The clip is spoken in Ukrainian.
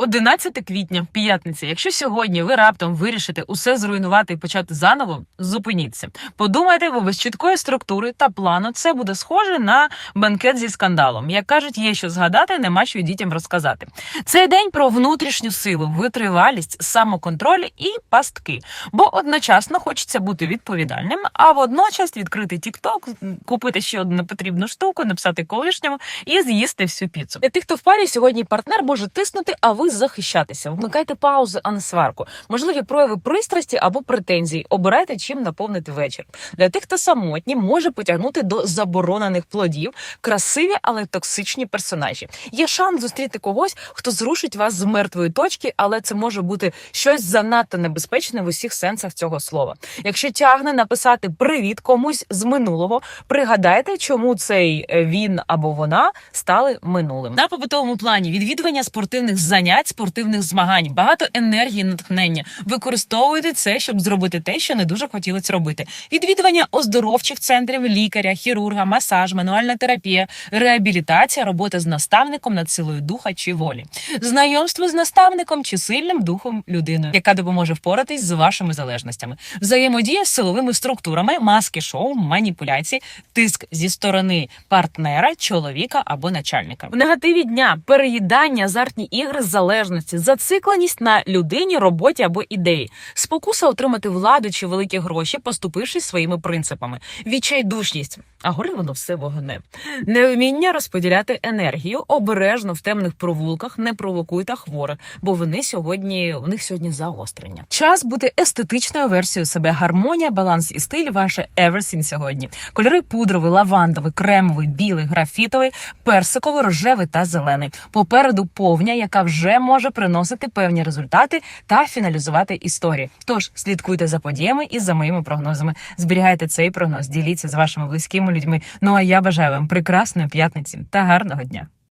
11 квітня, п'ятниця. Якщо сьогодні ви раптом вирішите усе зруйнувати і почати заново, зупиніться. Подумайте, бо без чіткої структури та плану це буде схоже на банкет зі скандалом. Як кажуть, є що згадати, нема що дітям розказати. Цей день про внутрішню силу, витривалість, самоконтроль і пастки. Бо одночасно хочеться бути відповідальним, а водночас відкрити TikTok, купити ще одну непотрібну штуку, написати колишньому і з'їсти всю піцу. Для тих, хто в парі сьогодні партнер може тиснути, а ви захищатися. Вмикайте паузи, а не сварку. Можливі прояви пристрасті або претензій. Обирайте, чим наповнити вечір. Для тих, хто самотні, може потягнути до заборонених плодів красиві, але токсичні персонажі. Є шанс зустріти когось, хто зрушить вас з мертвої точки, але це може бути щось занадто небезпечне в усіх сенсах цього слова. Якщо тягне написати привіт комусь з минулого, пригадайте, чому цей е, він або вона стали минулим. На побутовому плані відвідування спортивних занять, спортивних змагань, багато енергії, натхнення. Використовуйте це, щоб зробити те, що не дуже хотілося робити. Відвідування оздоровчих центрів, лікаря, хірурга, масаж, мануальна терапія, реабілітація, робота з наставником над силою духа чи волі, знайомство з наставником чи сильним духом людиною, яка допоможе впоратись з вашими залежностями, взаємодія з силовими структурами, маски шоу, маніпуляції, тиск зі сторони партнера, чоловіка або начальника. В негативі дня переїдання, азартні ігри, залежності, зацикленість на людині, роботі або ідеї, спокуса отримати владу чи великі гроші, поступившись своїми принципами, відчайдушність. А горе воно все вогне. Невміння розподіляти енергію обережно в темних провулках, не провокуйте хворих, бо вони сьогодні у них сьогодні загострення. Час бути естетичною версією себе. Гармонія, баланс і стиль ваше everything сьогодні. Кольори пудровий, лавандовий, кремовий, білий, графітовий, персиковий, рожевий та зелений. Попереду повня, яка вже може приносити певні результати та фіналізувати історії. Тож слідкуйте за подіями і за моїми прогнозами. Зберігайте цей прогноз, діліться з вашими близькими людьми. Ну а я бажаю вам прекрасної п'ятниці та гарного дня.